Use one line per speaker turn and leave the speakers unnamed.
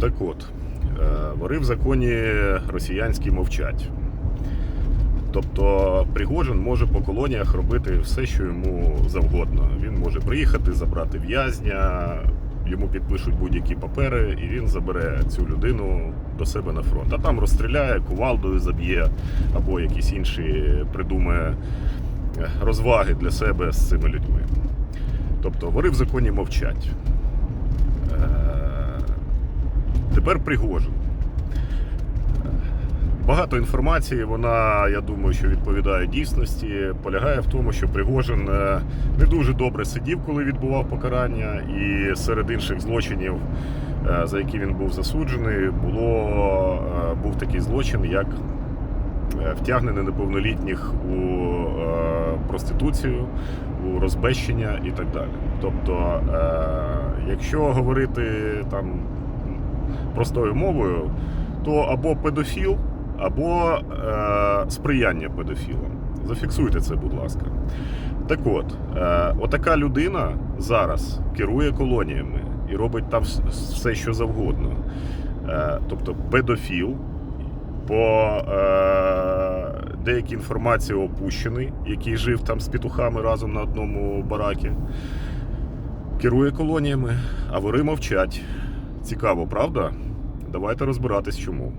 Так от, е, вори в законі росіянські мовчать. Тобто Пригожин може по колоніях робити все, що йому завгодно. Він може приїхати, забрати в'язня, йому підпишуть будь-які папери, і він забере цю людину до себе на фронт. А там розстріляє, кувалдою заб'є або якісь інші придумає е, розваги для себе з цими людьми. Тобто вори в законі мовчать. Е, Тепер Пригожин. Багато інформації, вона, я думаю, що відповідає дійсності. Полягає в тому, що Пригожин е, не дуже добре сидів, коли відбував покарання, і серед інших злочинів, е, за які він був засуджений, було, е, був такий злочин, як втягнення неповнолітніх у проституцію, у розбещення і так далі. Тобто, якщо говорити там простою мовою, то або педофіл, або е, сприяння педофілам. Зафіксуйте це, будь ласка. Так от, е, отака людина зараз керує колоніями і робить там все, що завгодно. Е, тобто педофіл, по е, деякій інформації опущений, який жив там з петухами разом на одному баракі. Керує колоніями, а вори мовчать. Цікаво, правда? Давайте розбиратись чому.